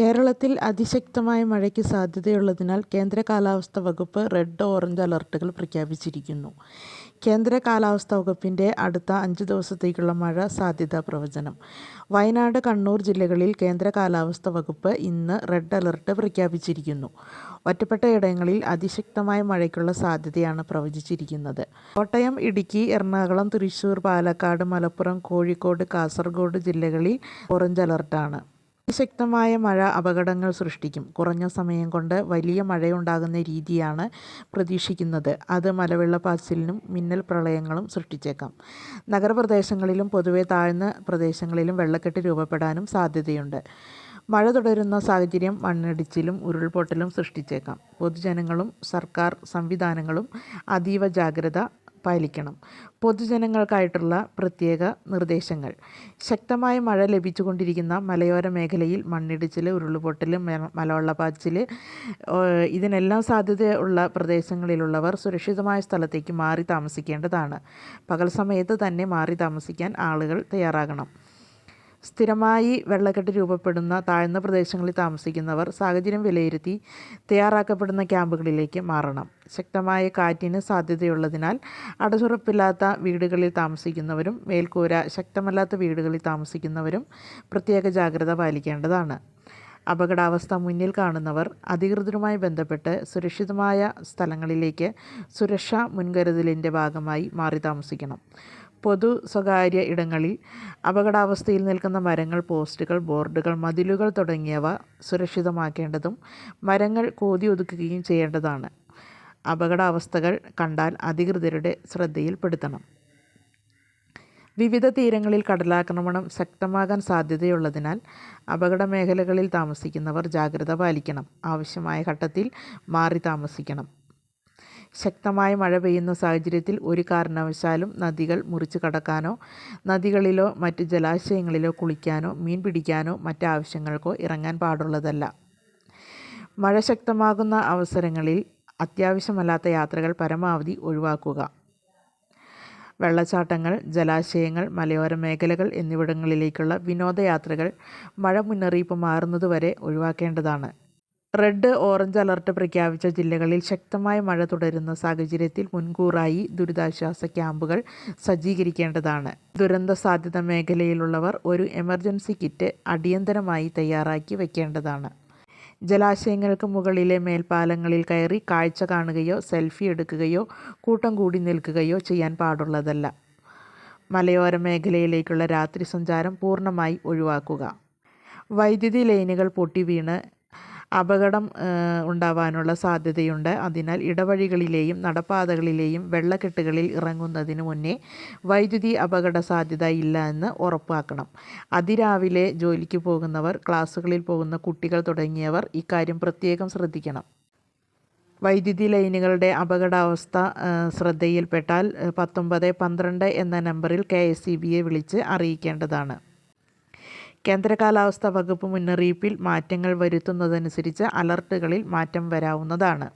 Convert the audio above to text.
കേരളത്തിൽ അതിശക്തമായ മഴയ്ക്ക് സാധ്യതയുള്ളതിനാൽ കേന്ദ്ര കാലാവസ്ഥാ വകുപ്പ് റെഡ് ഓറഞ്ച് അലർട്ടുകൾ പ്രഖ്യാപിച്ചിരിക്കുന്നു. കേന്ദ്ര കാലാവസ്ഥാ വകുപ്പിന്റെ അടുത്ത അഞ്ച് ദിവസത്തേക്കുള്ള മഴ സാധ്യതാ പ്രവചനം. വയനാട്, കണ്ണൂർ ജില്ലകളിൽ കേന്ദ്ര കാലാവസ്ഥാ വകുപ്പ് ഇന്ന് റെഡ് അലർട്ട് പ്രഖ്യാപിച്ചിരിക്കുന്നു. ഒറ്റപ്പെട്ട ഇടങ്ങളിൽ അതിശക്തമായ മഴയ്ക്കുള്ള സാധ്യതയാണ് പ്രവചിച്ചിരിക്കുന്നത്. കോട്ടയം, ഇടുക്കി, എറണാകുളം, തൃശൂർ, പാലക്കാട്, മലപ്പുറം, കോഴിക്കോട്, കാസർഗോഡ് ജില്ലകളിൽ ഓറഞ്ച് അലർട്ടാണ്. അതിശക്തമായ മഴ അപകടങ്ങൾ സൃഷ്ടിക്കും. കുറഞ്ഞ സമയം കൊണ്ട് വലിയ മഴയുണ്ടാകുന്ന രീതിയാണ് പ്രതീക്ഷിക്കുന്നത്. അത് മലവെള്ളപ്പാച്ചിലിനും മിന്നൽ പ്രളയങ്ങളും സൃഷ്ടിച്ചേക്കാം. നഗരപ്രദേശങ്ങളിലും പൊതുവെ താഴ്ന്ന പ്രദേശങ്ങളിലും വെള്ളക്കെട്ട് രൂപപ്പെടാനും സാധ്യതയുണ്ട്. മഴ തുടരുന്ന സാഹചര്യം മണ്ണിടിച്ചിലും ഉരുൾപൊട്ടലും സൃഷ്ടിച്ചേക്കാം. പൊതുജനങ്ങളും സർക്കാർ സംവിധാനങ്ങളും അതീവ ജാഗ്രത പാലിക്കണം. പൊതുജനങ്ങൾക്കായിട്ടുള്ള പ്രത്യേക നിർദ്ദേശങ്ങൾ. ശക്തമായ മഴ ലഭിച്ചുകൊണ്ടിരിക്കുന്ന മലയോര മേഖലയിൽ മണ്ണിടിച്ചിൽ ഉരുളുപൊട്ടൽ മലവെള്ളപാച്ചിൽ ഇതിനെല്ലാം സാധ്യതയുള്ള പ്രദേശങ്ങളിലുള്ളവർ സുരക്ഷിതമായ സ്ഥലത്തേക്ക് മാറി താമസിക്കേണ്ടതാണ്. പകൽ സമയത്ത് തന്നെ മാറി താമസിക്കാൻ ആളുകൾ തയ്യാറാകണം. സ്ഥിരമായി വെള്ളക്കെട്ട് രൂപപ്പെടുന്ന താഴ്ന്ന പ്രദേശങ്ങളിൽ താമസിക്കുന്നവർ സാഹചര്യം വിലയിരുത്തി തയ്യാറാക്കപ്പെടുന്ന ക്യാമ്പുകളിലേക്ക് മാറണം. ശക്തമായ കാറ്റിന് സാധ്യതയുള്ളതിനാൽ അടച്ചുറപ്പില്ലാത്ത വീടുകളിൽ താമസിക്കുന്നവരും മേൽക്കൂര ശക്തമല്ലാത്ത വീടുകളിൽ താമസിക്കുന്നവരും പ്രത്യേക ജാഗ്രത പാലിക്കേണ്ടതാണ്. അപകടാവസ്ഥ മുന്നിൽ കാണുന്നവർ അധികൃതരുമായി ബന്ധപ്പെട്ട് സുരക്ഷിതമായ സ്ഥലങ്ങളിലേക്ക് സുരക്ഷാ മുൻകരുതലിന്റെ ഭാഗമായി മാറി താമസിക്കണം. പൊതു, സ്വകാര്യ ഇടങ്ങളിൽ അപകടാവസ്ഥയിൽ നിൽക്കുന്ന മരങ്ങൾ, പോസ്റ്റുകൾ, ബോർഡുകൾ, മതിലുകൾ തുടങ്ങിയവ സുരക്ഷിതമാക്കേണ്ടതും മരങ്ങൾ കോതി ഒതുക്കുകയും ചെയ്യേണ്ടതാണ്. അപകടാവസ്ഥകൾ കണ്ടാൽ അധികൃതരുടെ ശ്രദ്ധയിൽപ്പെടുത്തണം. വിവിധ തീരങ്ങളിൽ കടലാക്രമണം ശക്തമാകാൻ സാധ്യതയുള്ളതിനാൽ അപകട മേഖലകളിൽ താമസിക്കുന്നവർ ജാഗ്രത പാലിക്കണം. ആവശ്യമായ ഘട്ടത്തിൽ മാറി താമസിക്കണം. ശക്തമായ മഴ പെയ്യുന്ന സാഹചര്യത്തിൽ ഒരു കാരണവശാലും നദികൾ മുറിച്ച് കടക്കാനോ നദികളിലോ മറ്റ് ജലാശയങ്ങളിലോ കുളിക്കാനോ മീൻ പിടിക്കാനോ മറ്റാവശ്യങ്ങൾക്കോ ഇറങ്ങാൻ പാടുള്ളതല്ല. മഴ ശക്തമാകുന്ന അവസരങ്ങളിൽ അത്യാവശ്യമല്ലാത്ത യാത്രകൾ പരമാവധി ഒഴിവാക്കുക. വെള്ളച്ചാട്ടങ്ങൾ, ജലാശയങ്ങൾ, മലയോര മേഖലകൾ എന്നിവിടങ്ങളിലേക്കുള്ള വിനോദയാത്രകൾ മഴ മുന്നറിയിപ്പ് മാറുന്നതുവരെ ഒഴിവാക്കേണ്ടതാണ്. റെഡ്, ഓറഞ്ച് അലർട്ട് പ്രഖ്യാപിച്ച ജില്ലകളിൽ ശക്തമായ മഴ തുടരുന്ന സാഹചര്യത്തിൽ മുൻകൂറായി ദുരിതാശ്വാസ ക്യാമ്പുകൾ സജ്ജീകരിക്കേണ്ടതാണ്. ദുരന്ത സാധ്യത മേഖലയിലുള്ളവർ ഒരു എമർജൻസി കിറ്റ് അടിയന്തരമായി തയ്യാറാക്കി വയ്ക്കേണ്ടതാണ്. ജലാശയങ്ങൾക്ക് മുകളിലെ മേൽപ്പാലങ്ങളിൽ കയറി കാഴ്ച കാണുകയോ സെൽഫി എടുക്കുകയോ കൂട്ടം കൂടി നിൽക്കുകയോ ചെയ്യാൻ പാടുള്ളതല്ല. മലയോര മേഖലയിലേക്കുള്ള രാത്രി സഞ്ചാരം പൂർണമായി ഒഴിവാക്കുക. വൈദ്യുതി ലൈനുകൾ പൊട്ടിവീണ് അപകടം ഉണ്ടാവാനുള്ള സാധ്യതയുണ്ട്. അതിനാൽ ഇടവഴികളിലെയും നടപ്പാതകളിലെയും വെള്ളക്കെട്ടുകളിൽ ഇറങ്ങുന്നതിന് മുന്നേ വൈദ്യുതി അപകട സാധ്യത ഇല്ല എന്ന് ഉറപ്പാക്കണം. അതിരാവിലെ ജോലിക്ക് പോകുന്നവർ, ക്ലാസ്സുകളിൽ പോകുന്ന കുട്ടികൾ തുടങ്ങിയവർ ഇക്കാര്യം പ്രത്യേകം ശ്രദ്ധിക്കണം. വൈദ്യുതി ലൈനുകളുടെ അപകടാവസ്ഥ ശ്രദ്ധയിൽപ്പെട്ടാൽ പത്തൊമ്പത് പന്ത്രണ്ട് എന്ന നമ്പറിൽ ബിയെ വിളിച്ച് അറിയിക്കേണ്ടതാണ്. കേന്ദ്ര കാലാവസ്ഥാ വകുപ്പ് മുന്നറിയിപ്പിൽ മാറ്റങ്ങൾ വരുത്തുന്നതനുസരിച്ച് അലർട്ടുകളിൽ മാറ്റം വരാവുന്നതാണ്.